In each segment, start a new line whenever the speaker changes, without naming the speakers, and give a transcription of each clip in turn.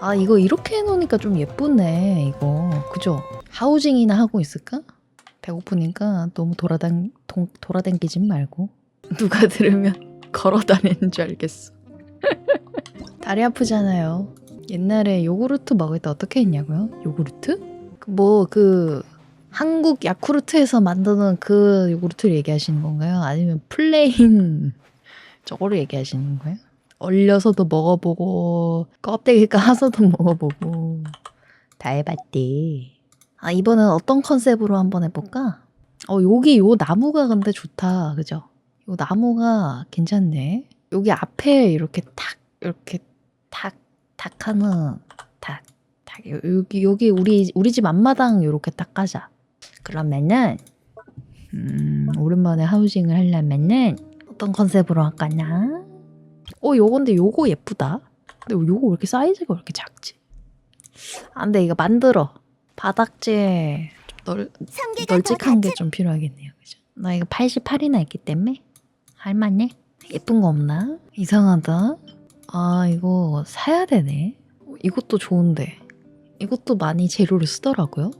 아 이거 이렇게 해놓으니까 좀 예쁘네 이거 그죠? 하우징이나 하고 있을까? 배고프니까 너무 돌아당 동, 돌아다니진 말고 누가 들으면 걸어다니는 줄 알겠어. 다리 아프잖아요. 옛날에 요구르트 먹을 때 어떻게 했냐고요? 요구르트? 뭐 그 한국 야쿠르트에서 만드는 그 요구르트를 얘기하시는 건가요? 아니면 플레인 저거를 얘기하시는 거예요? 얼려서도 먹어보고 껍데기 까서도 먹어보고 다 해봤대. 아 이번엔 어떤 컨셉으로 한번 해볼까? 어 여기 요 나무가 근데 좋다, 그죠? 요 나무가 괜찮네. 여기 앞에 이렇게 탁 이렇게 탁탁 하는 탁 탁 여기 여기 우리 우리 집 앞마당 요렇게 딱 가자. 그러면은 음 오랜만에 하우징을 하려면은 어떤 컨셉으로 할까나? 어 요건데 요거 예쁘다. 근데 요거 왜 이렇게 사이즈가 왜 이렇게 작지? 아 근데 이거 만들어. 바닥재 좀 널, 널찍한 게 좀 필요하겠네요. 그죠? 나 이거 88이나 있기 때문에 할만해. 예쁜 거 없나? 이상하다. 아 이거 사야 되네. 어, 이것도 좋은데. 이것도 많이 재료를 쓰더라고요.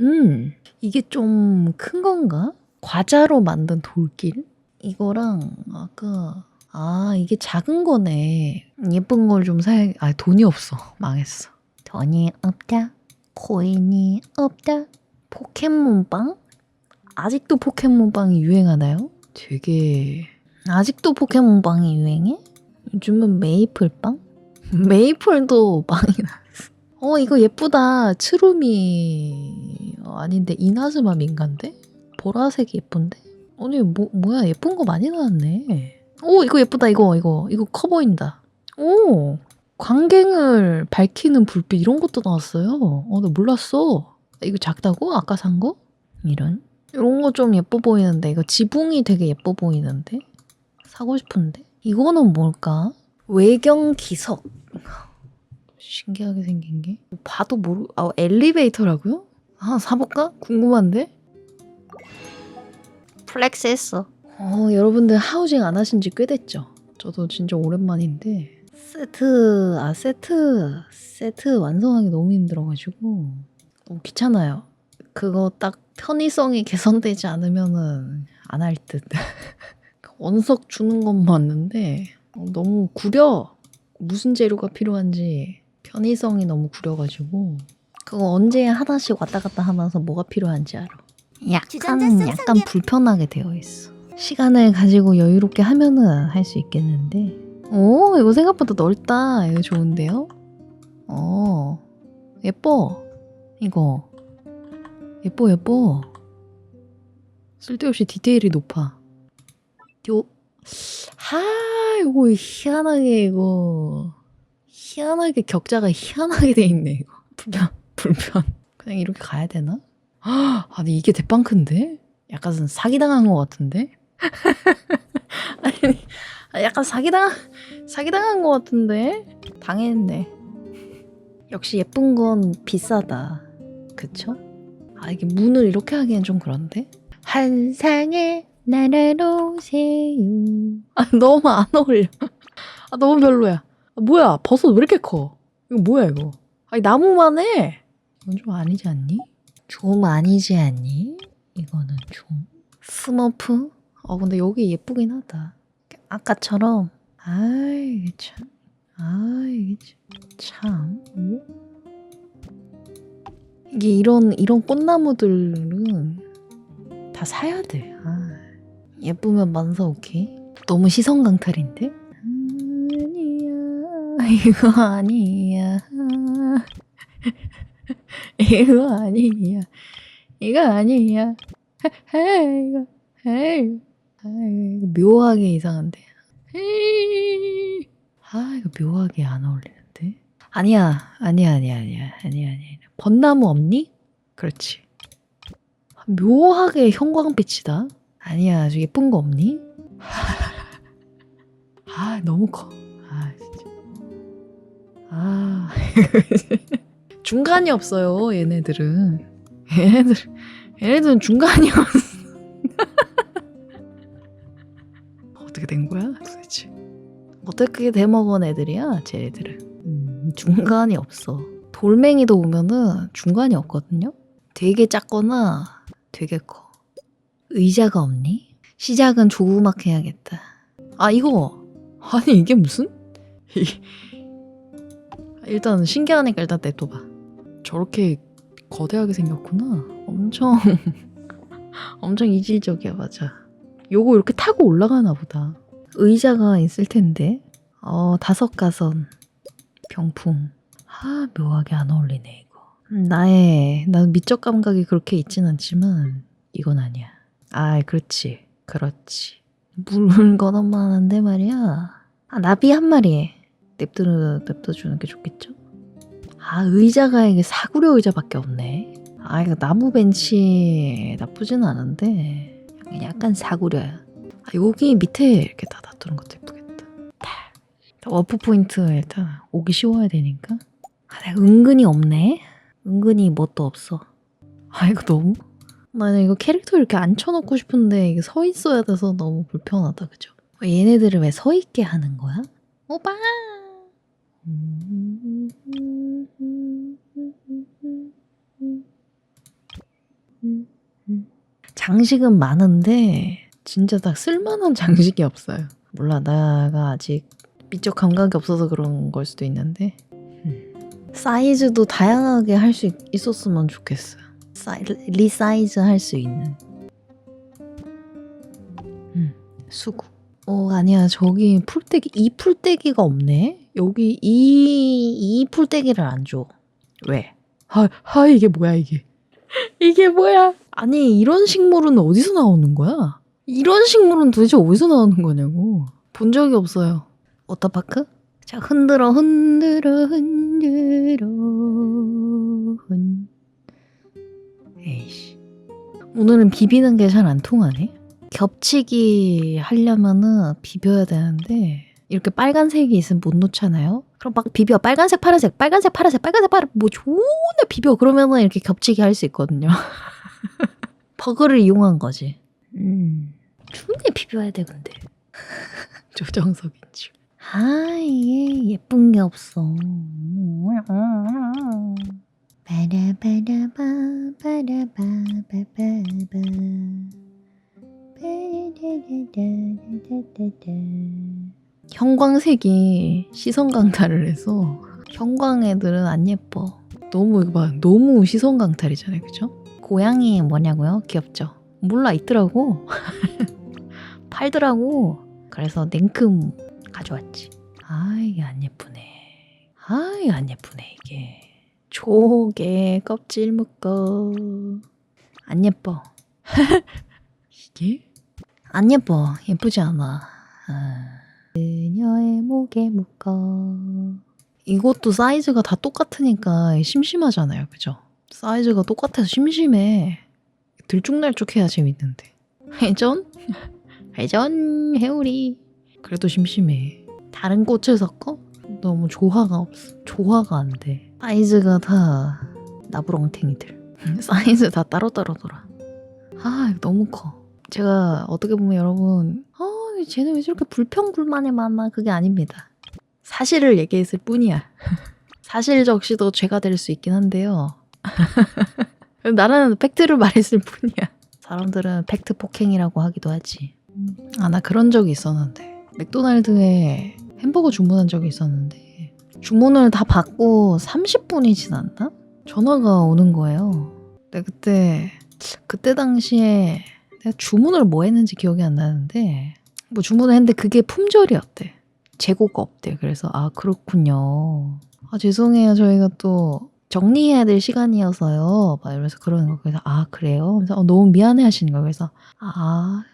음 이게 좀 큰 건가? 과자로 만든 돌길? 이거랑 아까 아 이게 작은 거네. 예쁜 걸 좀 사야. 아 돈이 없어. 망했어. 돈이 없다. 코인이 없다. 포켓몬빵? 아직도 포켓몬빵이 유행하나요? 되게 아직도 포켓몬빵이 유행해? 요즘은 메이플빵? 메이플도 빵이 났어. 어 이거 예쁘다. 트루미 어, 아닌데 이나즈마 민간데? 보라색이 예쁜데? 아니 뭐 뭐야 예쁜 거 많이 나왔네. 오 이거 예쁘다 이거 이거 이거 커 보인다. 오 광갱을 밝히는 불빛 이런 것도 나왔어요. 어, 나 몰랐어. 이거 작다고? 아까 산 거? 이런. 이런 거 좀 예뻐 보이는데 이거 지붕이 되게 예뻐 보이는데 사고 싶은데 이거는 뭘까? 외경 기석. 신기하게 생긴 게 봐도 모르. 아 엘리베이터라고요? 아 사볼까? 궁금한데. 플렉스 했어. 어 여러분들 하우징 안 하신 지 꽤 됐죠? 저도 진짜 오랜만인데 세트 아 세트 세트 완성하기 너무 힘들어가지고 너무 귀찮아요. 그거 딱 편의성이 개선되지 않으면은 안 할 듯. 원석 주는 건 맞는데 어, 너무 구려. 무슨 재료가 필요한지 편의성이 너무 구려가지고 그거 언제 하나씩 왔다 갔다 하면서 뭐가 필요한지 알아. 약간 약간 불편하게 되어 있어. 시간을 가지고 여유롭게 하면은 할 수 있겠는데. 오 이거 생각보다 넓다. 이거 좋은데요? 어 예뻐. 이거 예뻐 예뻐. 쓸데없이 디테일이 높아. 요 하, 이거 희한하게 이거 희한하게 격자가 희한하게 돼 있네 이거 불편 불편 그냥 이렇게 가야 되나? 아, 아니 이게 대빵 큰데? 약간 사기당한 것 같은데? 아니 아, 약간 사기당 사기당한 것 같은데? 당했네. 역시 예쁜 건 비싸다. 그쵸? 아 이게 문을 이렇게 하기엔 좀 그런데? 한상에 날아오세요. 아 너무 안 어울려. 아 너무 별로야. 아, 뭐야 버섯 왜 이렇게 커? 이거 뭐야 이거? 아니 나무만 해. 이건 좀 아니지 않니? 좀 아니지 않니? 이거는 좀 스머프? 어 근데 여기 예쁘긴 하다. 아까처럼 아이 참 아이 참 오? 이게 이런 이런 꽃나무들은 다 사야 돼. 아, 예쁘면 만사 오케이. 너무 시선 강탈인데? 아니야 이거 아니야 이거 아니야 이거 아니야 헤이 이거 헤이 아 이거 묘하게 이상한데 헤이 아 이거 묘하게 안 어울리는데 아니야 아니야 아니야 아니야 아니야 아니야 벚나무 없니? 그렇지 묘하게 형광빛이다 아니야 아주 예쁜 거 없니? 아 너무 커. 아 진짜. 아 중간이 없어요 얘네들은. 얘네들 얘네들은 중간이 없어. 어떻게 된 거야 도대체? 어떻게 돼 먹은 애들이야 쟤네들은? 음. 음, 중간이 없어. 돌멩이도 보면은 중간이 없거든요. 되게 작거나 되게 커. 의자가 없니? 시작은 조그맣게 해야겠다. 아 이거 아니 이게 무슨? 이- 일단 신기하니까 일단 냅둬봐. 저렇게 거대하게 생겼구나. 엄청 엄청 이질적이야 맞아. 요거 이렇게 타고 올라가나 보다. 의자가 있을 텐데. 어 다섯 가선 병풍. 아 묘하게 안 어울리네 이거. 음, 나의 난 미적 감각이 그렇게 있진 않지만 이건 아니야. 아 그렇지 그렇지. 물건 많은데 말이야. 아 나비 한 마리 냅둬 냅둬주는 게 좋겠죠? 아 의자가 이게 사구려 의자밖에 없네. 아 이거 나무 벤치 나쁘진 않은데 약간- 사구려야. 아 여기 밑에 이렇게 다 놔두는 것도 예쁘겠다. 다. 워프 포인트 일단 오기 쉬워야 되니까. 아 내가 은근히 없네. 은근히 뭣도 없어. 아 이거 너무. 나는 이거 캐릭터 이렇게 앉혀놓고 싶은데 이게 서 있어야 돼서 너무 불편하다 그죠? 어, 얘네들을 왜 서 있게 하는 거야? 오빠. 장식은 많은데 진짜 딱 쓸만한 장식이 없어요. 몰라 나가 아직 미적 감각이 없어서 그런 걸 수도 있는데 음. 사이즈도 다양하게 할 수 있었으면 좋겠어요. 사이, 리사이즈 할 수 있는 음, 수국. 어 아니야 저기 풀떼기 이 풀떼기가 없네. 여기 이 이 풀떼기를 안 줘. 왜? 아, 아 이게 뭐야 이게? 이게 뭐야? 아니 이런 식물은 어디서 나오는 거야? 이런 식물은 도대체 어디서 나오는 거냐고 본 적이 없어요. 워터파크? 자 흔들어 흔들어 흔들어 흔. 에이씨. 오늘은 비비는 게 잘 안 통하네. 겹치기 하려면은 비벼야 되는데 이렇게 빨간색이 있으면 못 놓잖아요. 그럼 막 비벼 빨간색 파란색 빨간색 파란색 빨간색 파란 뭐 존나 비벼 그러면은 이렇게 겹치기 할수 있거든요. 버그를 이용한 거지. 음. 존나 비벼야 돼 근데. 조정석인 줄. 아 이게 예쁜 게 없어. 바라바라바 바라바바바바 형광색이 시선 강탈을 해서 형광 애들은 안 예뻐. 너무 이거 봐. 너무 시선 강탈이잖아요. 그죠? 고양이 뭐냐고요? 귀엽죠? 몰라 있더라고. 팔더라고. 그래서 냉큼 가져왔지. 아 이게 안 예쁘네. 아 이게 안 예쁘네 이게. 조개 껍질 묶어. 안 예뻐. 이게? 안 예뻐. 예쁘지 않아. 아. 그녀의 목에 묶어. 이것도 사이즈가 다 똑같으니까 심심하잖아요. 그죠? 사이즈가 똑같아서 심심해. 들쭉날쭉해야 재밌는데. 회전? 회전 해오리. 그래도 심심해. 다른 꽃을 섞어? 너무 조화가 없어. 조화가 안 돼. 사이즈가 다 나부렁탱이들. 사이즈 다 따로따로 돌아. 아, 너무 커. 제가 어떻게 보면 여러분, 아, 쟤는 왜 저렇게 불평불만이 많나? 그게 아닙니다. 사실을 얘기했을 뿐이야. 사실 적시도 죄가 될 수 있긴 한데요. 나는 팩트를 말했을 뿐이야. 사람들은 팩트 폭행이라고 하기도 하지. 아, 나 그런 적이 있었는데. 맥도날드에 햄버거 주문한 적이 있었는데, 주문을 다 받고 30분이 지났나? 전화가 오는 거예요. 근데 그때, 그때 당시에 내가 주문을 뭐 했는지 기억이 안 나는데, 뭐 주문을 했는데 그게 품절이었대. 재고가 없대. 그래서, 아, 그렇군요. 아, 죄송해요. 저희가 또 정리해야 될 시간이어서요. 막 이러면서 그러는 거. 그래서, 아, 그래요? 그래서, 어, 너무 미안해 하시는 거예요. 그래서, 아,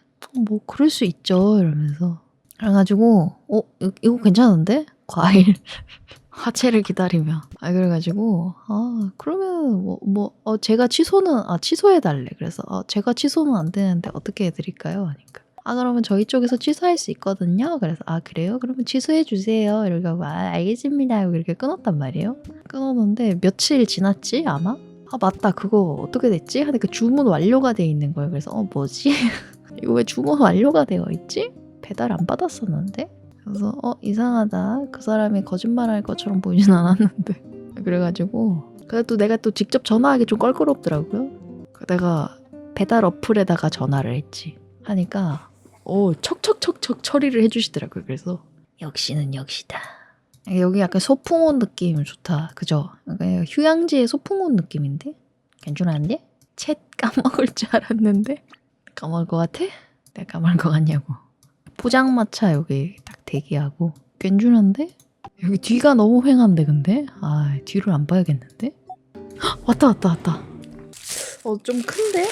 뭐, 그럴 수 있죠. 이러면서. 그래가지고, 어, 이- 이거 괜찮은데? 과일. 화채를 기다리며. 아, 그래가지고, 아, 그러면, 뭐, 뭐, 어, 제가 취소는, 아, 취소해 달래. 그래서, 어, 제가 취소는 안 되는데 어떻게 해드릴까요? 하니까. 아, 그러면 저희 쪽에서 취소할 수 있거든요. 그래서, 아, 그래요? 그러면 취소해 주세요. 이렇게 하고, 아, 알겠습니다. 이렇게 끊었단 말이에요. 끊었는데, 며칠 지났지, 아마? 아, 맞다. 그거 어떻게 됐지? 하니까 주문 완료가 돼 있는 거예요. 그래서, 어, 뭐지? 이거 왜 주문 완료가 되어 있지? 배달 안 받았었는데? 그래서 어 이상하다. 그 사람이 거짓말할 것처럼 보이진 않았는데 그래가지고 그래도 내가 또 직접 전화하기 좀 껄끄럽더라고요. 그 내가 배달 어플에다가 전화를 했지. 하니까 오 척척척척 처리를 해주시더라고요. 그래서 역시는 역시다. 여기 약간 소풍온 느낌 좋다. 그죠? 약간 휴양지의 소풍온 느낌인데? 괜찮은데? 챗 까먹을 줄 알았는데? 까먹을 것 같아? 내가 까먹을 것 같냐고. 포장마차 여기 딱 대기하고. 괜찮은데? 여기 뒤가 너무 휑한데 근데? 아 뒤를 안 봐야겠는데? 헉, 왔다 왔다 왔다. 어 좀 큰데?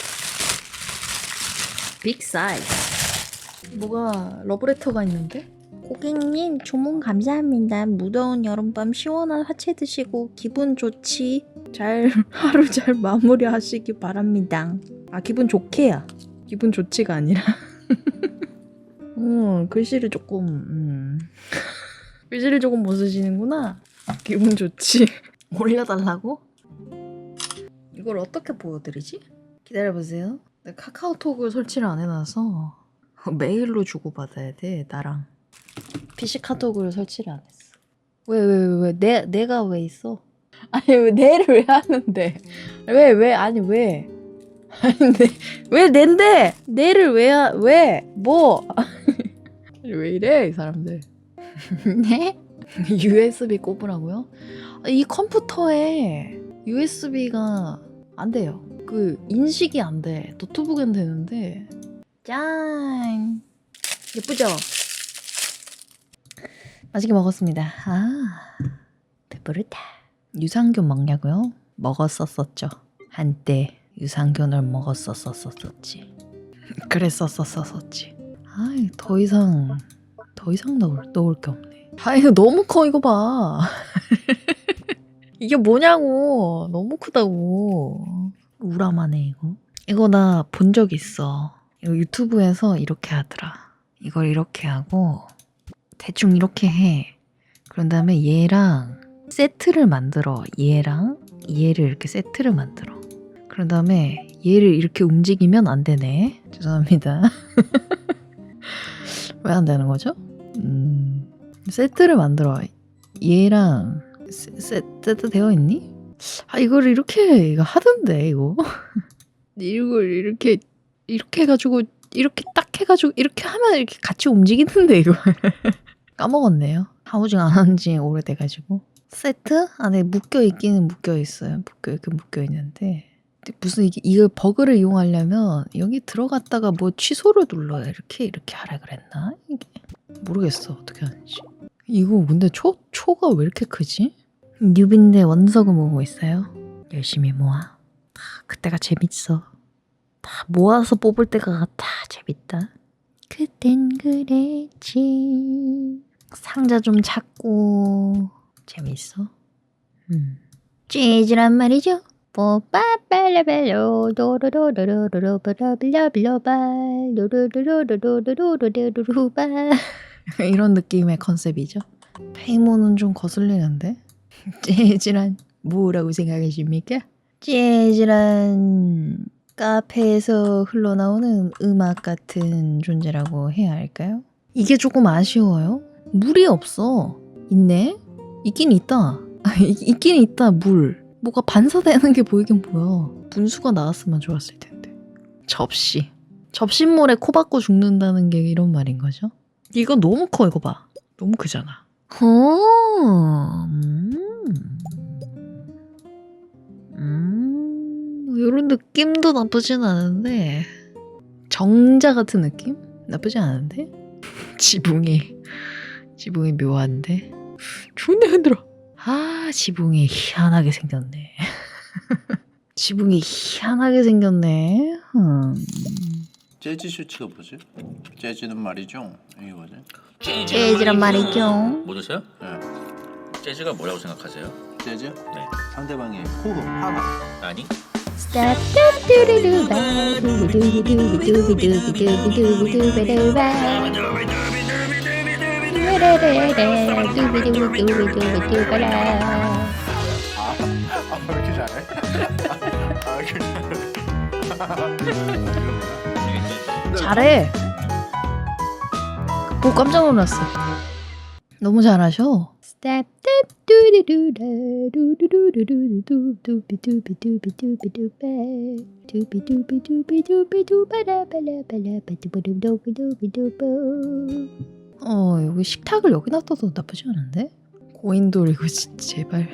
빅 사이즈. 뭐가 러브레터가 있는데? 고객님 주문 감사합니다. 무더운 여름밤 시원한 화채 드시고 기분 좋지 잘 하루 잘 마무리하시기 바랍니다. 아 기분 좋게야. 기분 좋지가 아니라. 음 글씨를 조금 음. 글씨를 조금 못 쓰시는구나. 기분 좋지. 올려달라고? 이걸 어떻게 보여드리지? 기다려보세요. 내가 카카오톡을 설치를 안 해놔서 메일로 주고받아야 돼 나랑. PC 카톡을 설치를 안 했어. 왜 왜 왜 왜 내 내가 왜 있어? 아니 왜 내를 왜 하는데? 왜 왜 아니 왜? 아니 내 왜 낸데? 내를 왜왜 뭐? 왜 이래 이 사람들? 네? USB 꼽으라고요? 아, 이 컴퓨터에 USB가 안 돼요. 그 인식이 안 돼. 노트북엔 되는데 짠 예쁘죠? 맛있게 먹었습니다. 아 배부르다. 유산균 먹냐고요? 먹었었었죠. 한때 유산균을 먹었었었었지. 그랬었었었지. 아이 더 이상 더 이상 넣을 넣을 게 없네. 아 이거 너무 커 이거 봐. 이게 뭐냐고 너무 크다고. 우람하네 이거. 이거 나 본 적 있어. 이거 유튜브에서 이렇게 하더라. 이걸 이렇게 하고 대충 이렇게 해. 그런 다음에 얘랑 세트를 만들어. 얘랑 얘를 이렇게 세트를 만들어. 그런 다음에 얘를 이렇게 움직이면 안 되네. 죄송합니다. 왜 안 되는 거죠? 음, 세트를 만들어. 얘랑 세, 세, 세트 되어 있니? 아 이걸 이렇게 이거 하던데 이거. 이걸 이렇게 이렇게 해가지고 이렇게 딱 해가지고 이렇게 하면 이렇게 같이 움직이는데 이거 까먹었네요. 하우징 안 한 지 오래돼가지고 세트 안에 묶여 있기는 묶여 있어요. 묶여 이렇게 묶여 있는데 무슨 이게 이거 버그를 이용하려면 여기 들어갔다가 뭐 취소를 눌러야 이렇게 이렇게 하라 그랬나 이게 모르겠어 어떻게 하는지. 이거 근데 초 초가 왜 이렇게 크지? 뉴비인데 원석을 모으고 있어요. 열심히 모아. 다 그때가 재밌어. 다 모아서 뽑을 때가 다 재밌다. 그땐 그랬지. 상자 좀 찾고 재밌어. 음. 찌질한 말이죠. 뽀빠 빨라벨로 도로로로로로로 블라블라블라바 로로로로로로로로로로바 이런 느낌의 컨셉이죠. 페이모는 좀 거슬리는데 찌질한 뭐라고 생각하십니까? 찌질한 카페에서 흘러나오는 음악 같은 존재라고 해야 할까요? 이게 조금 아쉬워요. 물이 없어. 있네? 있긴 있다. 있- 있긴 있다, 물. 뭐가 반사되는 게 보이긴 보여. 분수가 나왔으면 좋았을 텐데. 접시. 접시물에 코 박고 죽는다는 게 이런 말인 거죠? 이거 너무 커, 이거 봐. 너무 크잖아. 어, 음. 음, 이런 느낌도 나쁘진 않은데 정자 같은 느낌? 나쁘지 않은데? 지붕이 지붕이 묘한데 존나 흔들어 아 지붕이 희한하게 생겼네 지붕이 희한하게 생겼네 음.
재즈 슈츠가 뭐지? 재즈는 말이죠. 이게 뭐지?
재즈란 말이죠
모르세요?
예.
재즈가 뭐라고 생각하세요?
재즈?
네.
상대방의 호흡, 하나.
아니
잘해?
오 깜짝 놀랐어 너무 잘하셔. 두비두비두비두비두바라바라바라바두바두비두비두바 어 여기 식탁을 여기 놔둬도 나쁘지 않은데? 고인돌 이거 진짜 제발.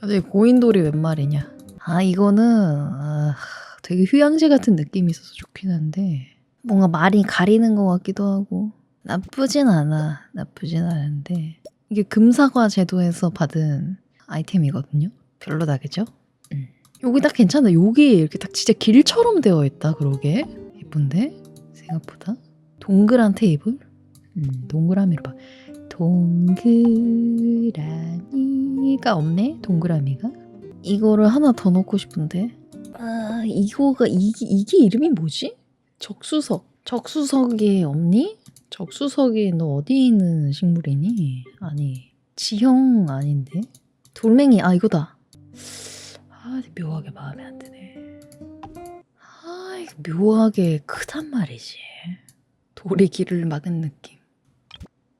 갑자기 고인돌이 웬 말이냐? 아 이거는 아, 되게 휴양지 같은 느낌이 있어서 좋긴 한데. 뭔가 말이 가리는 것 같기도 하고. 나쁘진 않아. 나쁘진 않은데 이게 금사과 제도에서 받은 아이템이거든요. 별로다 그죠? 음. 여기 딱 괜찮아. 여기 이렇게 딱 진짜 길처럼 되어 있다 그러게. 예쁜데? 생각보다. 동그란 테이블 음, 동그라미로 봐. 동그라미가 없네 동그라미가. 이거를 하나 더 넣고 싶은데. 아 이거가 이게, 이게 이름이 뭐지? 적수석. 적수석이 없니? 적수석이 너 어디 있는 식물이니? 아니 지형 아닌데? 돌멩이 아 이거다. 아 묘하게 마음에 안 드네. 아 묘하게 크단 말이지. 돌이 길을 막은 느낌.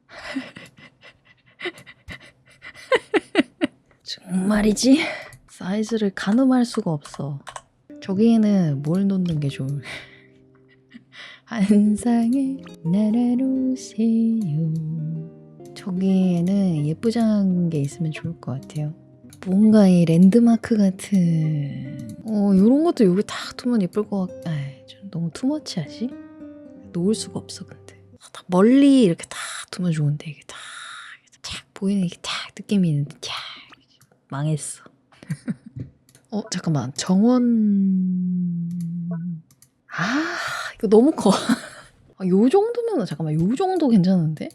정말이지? 사이즈를 가늠할 수가 없어. 저기에는 뭘 놓는 게 좋을 한상에 날아오세요. 저기에는 예쁘장한 게 있으면 좋을 것 같아요. 뭔가 이 랜드마크 같은. 어 이런 것도 여기 딱 두면 예쁠 것 같... 아이 좀 너무 투머치하지? 놓을 수가 없어 근데. 딱 멀리 이렇게 딱 두면 좋은데 이게 딱, 딱 보이는 이게 딱 느낌이 있는데 쫙 망했어. 어 잠깐만. 정원 아 이거 너무 커. 아, 요 정도면 잠깐만 요 정도 괜찮은데?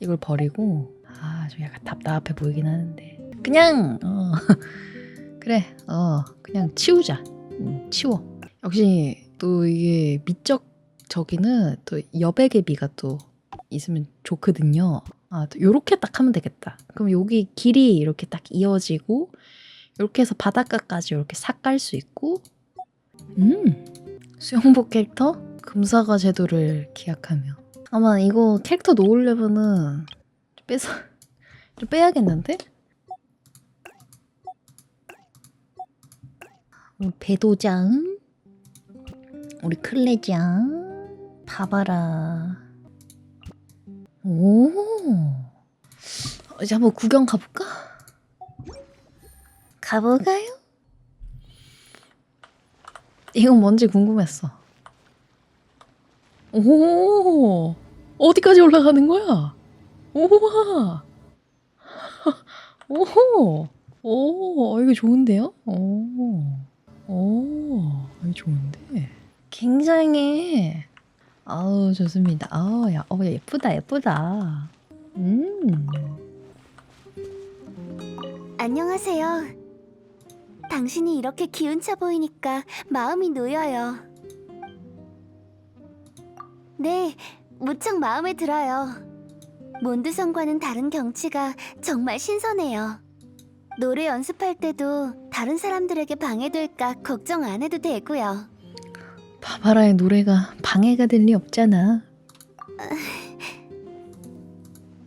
이걸 버리고. 아 좀 약간 답답해 보이긴 하는데. 그냥 어. 그래 어. 그냥 치우자. 음, 치워. 역시 또 이게 미적 저기는 또 여백의 미가 또 있으면 좋거든요. 아 또 요렇게 딱 하면 되겠다. 그럼 여기 길이 이렇게 딱 이어지고 이렇게 해서 바닷가까지 이렇게 싹깔수 있고. 음 수영복 캐릭터 금사과 제도를 기약하며 아마 이거 캐릭터 놓으려면은 좀 빼서 좀 빼야겠는데? 우리 배도장 우리 클레장 봐봐라 오 이제 한번 구경 가볼까? 가볼까요? 이건 뭔지 궁금했어. 오, 어디까지 올라가는 거야? 우와, 오, 오, 이거 좋은데요? 오, 오, 이거 좋은데. 굉장해. 아우 좋습니다. 아우 야, 어 예쁘다 예쁘다. 음.
안녕하세요. 당신이 이렇게 기운차 보이니까 마음이 놓여요. 네, 무척 마음에 들어요. 몬드성과는 다른 경치가 정말 신선해요. 노래 연습할 때도 다른 사람들에게 방해될까 걱정 안 해도 되고요.
바바라의 노래가 방해가 될 리 없잖아.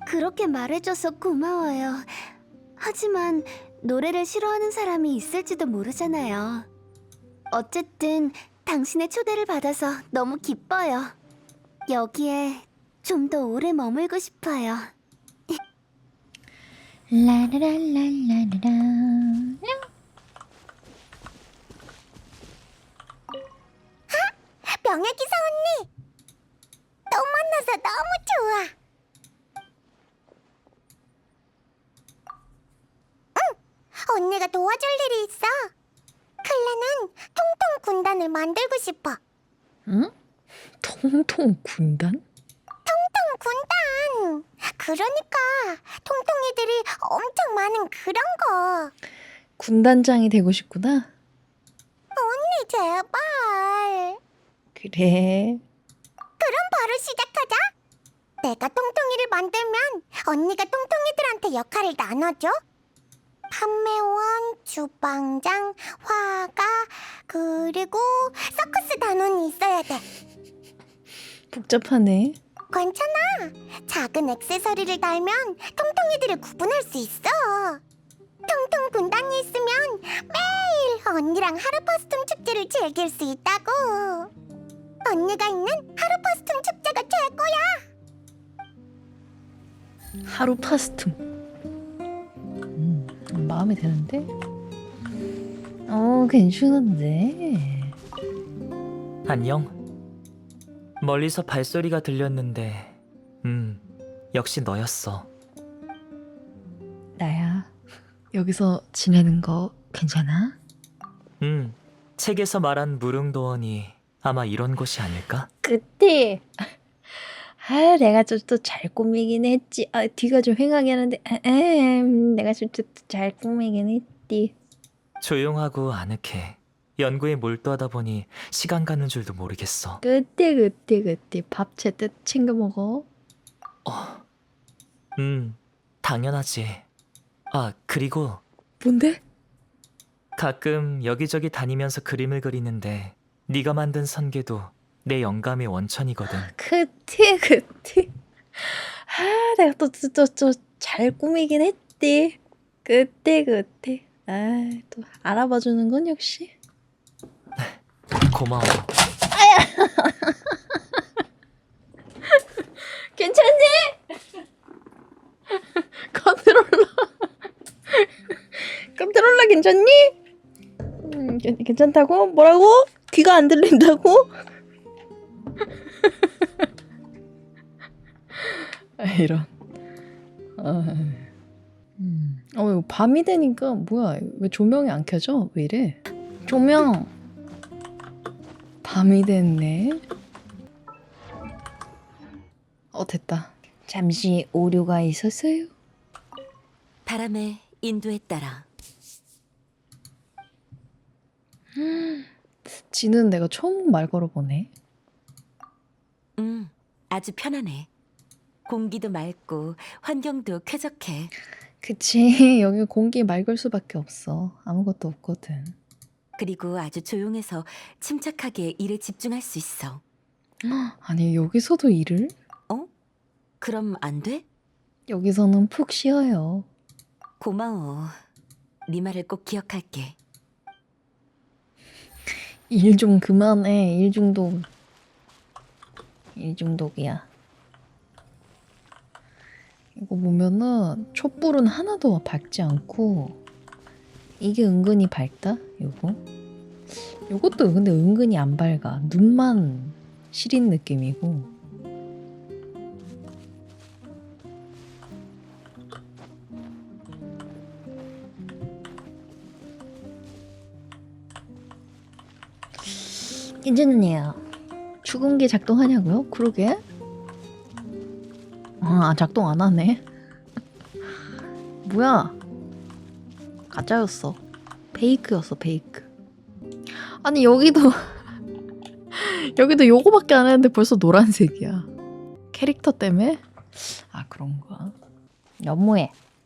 그렇게 말해줘서 고마워요. 하지만 노래를 싫어하는 사람이 있을지도 모르잖아요. 어쨌든 당신의 초대를 받아서 너무 기뻐요. 여기에 좀 더 오래 머물고 싶어요.
라라라라라라.
명예기사 언니! 또 만나서 너무 좋아! 언니가 도와줄 일이 있어! 클레는 통통 군단을 만들고 싶어!
응? 통통 군단?
통통 군단! 그러니까 통통이들이 엄청 많은 그런 거!
군단장이 되고 싶구나.
언니 제발!
그래.
바로 시작하자! 내가 통통이를 만들면 언니가 통통이들한테 역할을 나눠줘. 판매원, 주방장, 화가, 그리고 서커스 단원이 있어야 돼.
복잡하네.
괜찮아. 작은 액세서리를 달면 통통이들을 구분할 수 있어. 통통 군단이 있으면 매일 언니랑 하루 퍼스툼 축제를 즐길 수 있다고. 언니가 있는 하루 퍼스툼 축제가 최고야.
하루 파스툼. 음, 마음에 드는데? 어, 괜찮은데?
안녕. 멀리서 발소리가 들렸는데, 음, 역시 너였어.
나야. 여기서 지내는 거 괜찮아?
음, 책에서 말한 무릉도원이 아마 이런 곳이 아닐까?
그때 아 내가 좀 또 잘 꾸미긴 했지 아 뒤가 좀 횡하게 하는데 아, 음, 내가 좀 잘 꾸미긴 했지
조용하고 아늑해. 연구에 몰두하다 보니 시간 가는 줄도 모르겠어.
그때 그때 그때 밥 제때 챙겨 먹어
음, 당연하지. 아, 그리고
뭔데?
가끔 여기저기 다니면서 그림을 그리는데 네가 만든 선계도 내 영감의 원천이거든.
그때 그때 아 내가 또또또잘 꾸미긴 했지 그때 그때 아 또 알아봐 주는 건 역시
고마워.
괜찮니? 컨트롤러 컨트롤러 괜찮니? 음, 괜- 괜찮다고? 뭐라고? 귀가 안 들린다고? 이런 아, 음. 어 이거 밤이 되니까 뭐야 왜 조명이 안 켜져? 왜 이래? 조명 밤이 됐네 어 됐다. 잠시 오류가 있었어요.
바람의 인도에 따라
지는 내가 처음 말 걸어보네.
음 아주 편하네 공기도 맑고 환경도 쾌적해
그치 여기 공기 맑을 수밖에 없어. 아무것도 없거든.
그리고 아주 조용해서 침착하게 일에 집중할 수 있어
아니 여기서도 일을?
그럼 안 돼?
여기서는 푹 쉬어요.
고마워 네 말을 꼭 기억할게
일 좀 그만해. 일 중독. 일 중독이야. 이거 보면은 촛불은 하나도 밝지 않고 이게 은근히 밝다. 요거. 요것도 근데 은근히 안 밝아. 눈만 시린 느낌이고. 괜찮네요. 죽음기 작동하냐고요? 그러게. 아 작동 안 하네. 뭐야? 가짜였어. 페이크였어 페이크. 아니 여기도 여기도 요거밖에 안 했는데 벌써 노란색이야. 캐릭터 때문에? 아 그런가? 너무해.